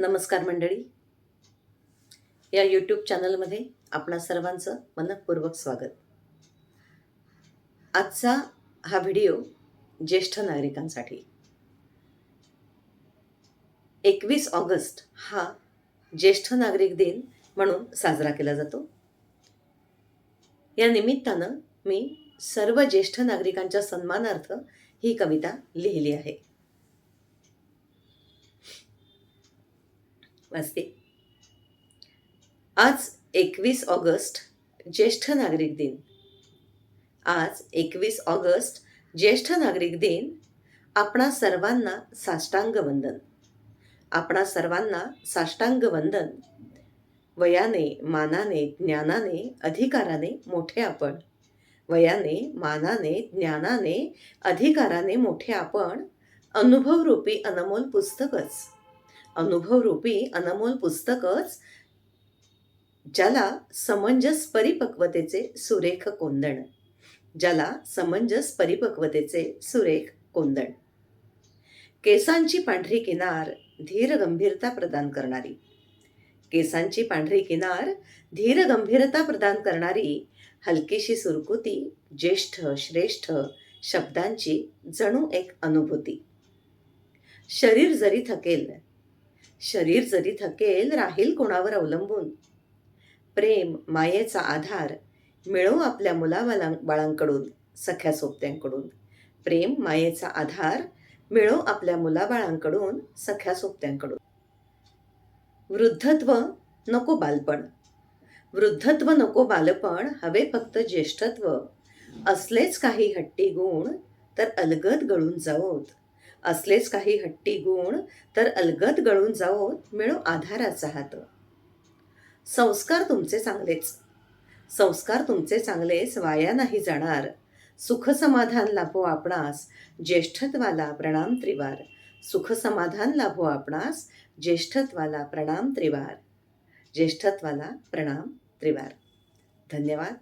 नमस्कार मंडळी. या यूट्यूब चॅनलमध्ये आपणा सर्वांचं मनपूर्वक स्वागत. आजचा हा व्हिडिओ ज्येष्ठ नागरिकांसाठी. एकवीस ऑगस्ट हा ज्येष्ठ नागरिक दिन म्हणून साजरा केला जातो. या निमित्तानं मी सर्व ज्येष्ठ नागरिकांच्या सन्मानार्थ ही कविता लिहिली आहे. वाचते आज एकवीस ऑगस्ट ज्येष्ठ नागरिक दिन. आज एकवीस ऑगस्ट ज्येष्ठ नागरिक दिन. आपणा सर्वांना साष्टांग वंदन. आपणा सर्वांना साष्टांग वंदन. वयाने मानाने ज्ञानाने अधिकाराने मोठे आपण. वयाने मानाने ज्ञानाने अधिकाराने मोठे आपण. अनुभवरूपी अनमोल पुस्तकच. अनुभवरूपी अनमोल पुस्तकच ज्याला समंजस परिपक्वतेचे सुरेख कोंदण. ज्याला समंजस परिपक्वतेचे सुरेख कोंदण. केसांची पांढरी किनार धीर गंभीरता प्रदान करणारी. केसांची पांढरी किनार धीर गंभीरता प्रदान करणारी हलकीशी सुरकुती ज्येष्ठ श्रेष्ठ शब्दांची जणू एक अनुभूती. शरीर जरी थकेल शरीर जरी थकेल राहील कोणावर अवलंबून. प्रेम मायेचा आधार मिळो आपल्या मुलाबाला बाळांकडून सख्या सोबत्यांकडून. प्रेम मायेचा आधार मिळो आपल्या मुलाबाळांकडून सख्या सोबत्यांकडून. वृद्धत्व नको बालपण. वृद्धत्व नको बालपण हवे फक्त ज्येष्ठत्व. असलेच काही हट्टी गुण तर अलगद गळून जावोत. असलेच काही हट्टी गुण तर अलगद गळून जावोत मिळो आधाराचा हात. संस्कार तुमचे चांगलेच. संस्कार तुमचे चांगलेच वाया नाही जाणार. सुखसमाधान लाभो आपणास ज्येष्ठत्वाला प्रणाम त्रिवार. सुखसमाधान लाभो आपणास ज्येष्ठत्वाला प्रणाम त्रिवार. ज्येष्ठत्वाला प्रणाम त्रिवार. धन्यवाद.